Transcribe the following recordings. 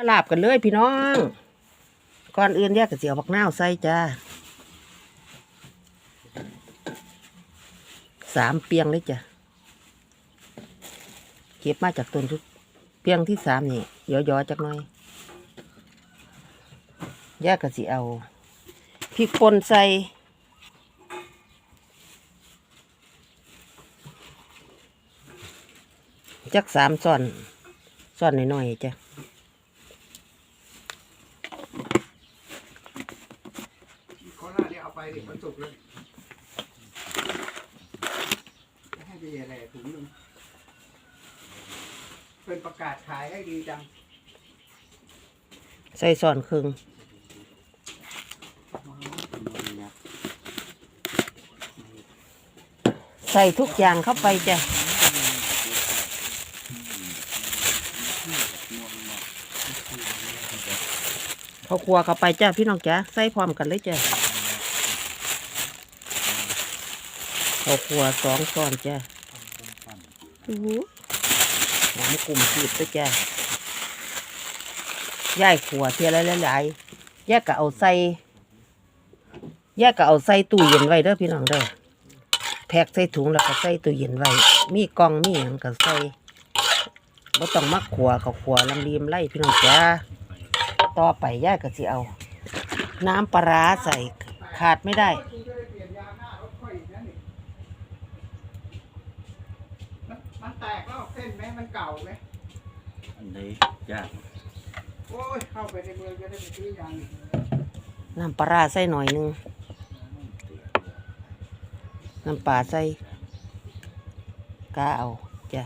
มาลาบกันเลยพี่น้อง ก่อนอื่นแยกกระเจียวบักนาวใส่จ้าสามเปียงเลยจ้ะ เก็บมาจากต้นทุกเปียงที่สามนี่ย่อๆจักหน่อยแยกกระเจีเอาพริกป่นใส่จักสามซ่อนซ่อนหน่อยๆจ้ะ เขา หน้าเดี๋ยวเอาไปดิมันสุกเลยให้ไปอะไรถุงหนึ่งเป็นประกาศขายให้ดีจัง ใส่ซ่อนครึ่งใส่ทุกอย่างเข้าไปจ้ะเขาครัวเข้าไปจ้ะพี่น้องจ้ะใส่พร้อมกันเลยจ้ะเขาครัวสองช้อนจ้ะโอ้โหหอมกลุ่มจีบด้วยจ้ะย่ายขวเทียละหลายๆแยกก็เอาใส่แยกก็เอาใส่ตู้เย็นไว้เด้อพี่น้องเด้อแพ็กใส่ถุงแล้วก็ใส่ตู้เย็นไว้ มีกล่องมีหยังก็ใส่บ่ต้องมักขัวเขาขัวลำลีมไล่พี่น้องจ้าต่อไปย่าก็สิเอา น้ำปลาร้าใส่ขาดไม่ได้ คุณจะได้เปลี่ยนยางหน้ารถค่อยอีกนะนี่มันมันแตกแล้วเส้นไห มมันเก่าไหมอันใดยากโอ้ยเข้าไปในเมืองจะได้ไปซื้อยางอีกน้ำปลาร้าใส่หน่อยหนึง น้ำปลาใส่กาเอาจ้ะ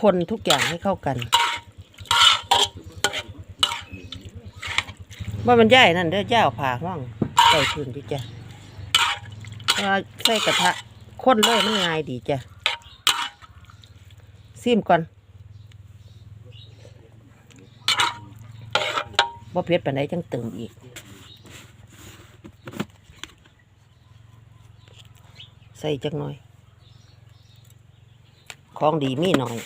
คนทุกอย่างให้เข้ากันว่ามันย่ายนั่นเด้อย่าเอาผ่าห้องใส่พื้นดิจ้ะเวลาใส่กระทะ คนเลยมันง่ายดีจ้ะซิมก่อนบ่เผ็ดปานใดจังเติมอีกใส่จักหน่อย ของดีมีหน่อย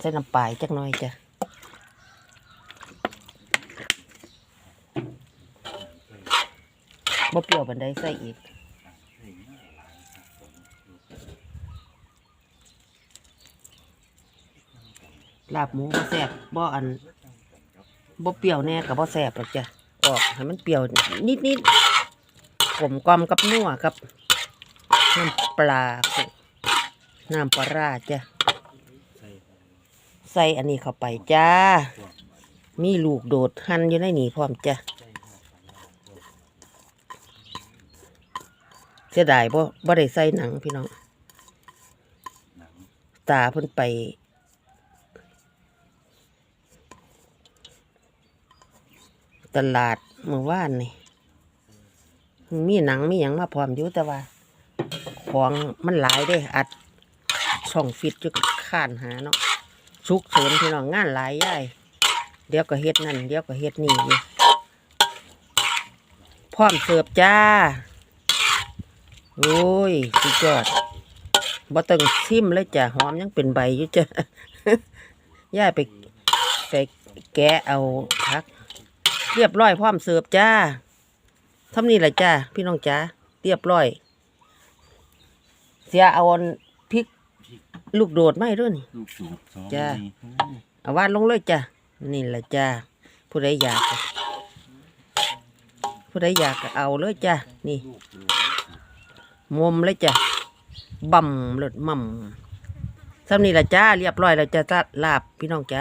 ใส่น้ำปลายจักหน่อยจ้ะบ่เปรี้ยวบันไดใส่อีก ลาบหมูบ่แซ่บบ่อันบ่เปรี้ยวแน่กับบ่แซ่บหรอกจ้ะออกให้มันเปรี้ยวนิดนิดๆกลมกลอมกับนัวกับน้ำปลาน้ำปลาราจ้ะใส่อันนี้เข้าไปจ้า มีลูกโดดหั่นอยู่ในนี่พร้อมจ้ะเสียดายบ่บ่ได้ใส่หนังพี่น้องหนังตาเพิ่นไป ตลาดเมื่อวานนี่มีหนังมีหยังมาพร้อมอยู่แต่ว่า ของมันหลายเด้อัดช่องฟิตอยู่ข้านหาเนาะชุกเฉินพี่น้องงานหลายย่ายเดี๋ยวก็เฮ็ดนั่นเดี๋ยวก็เฮ็ดนี่อยู่พร้อมเสิร์ฟจ้าโอ้ยสุดยอดบ่ต้องชิมเลยจ้ะหอมยังเป็นใบอยู่จ้ะย่าไปไปแกะเอาพัก เรียบร้อยพร้อมเสิร์ฟจ้าทำนี่แหละจ้าพี่น้องจ้าเรียบร้อย เสียเอาอันพริกลูกโดดไม่ด้วยนี่ ลูกสูบสองจ้ะ นี่เอาวาดลงเลยจ้ะนี่แหละจ้าผู้ใดอยากก็ผู้ใดอยากก็เอาเลยจ้ะนี่ลูกสูบมมเลยจ้ะบ่ำเลิศม่ำสำนี่ละจ้าเรียบร้อยแล้วจ้ะจ้าลาบพี่น้องจ้า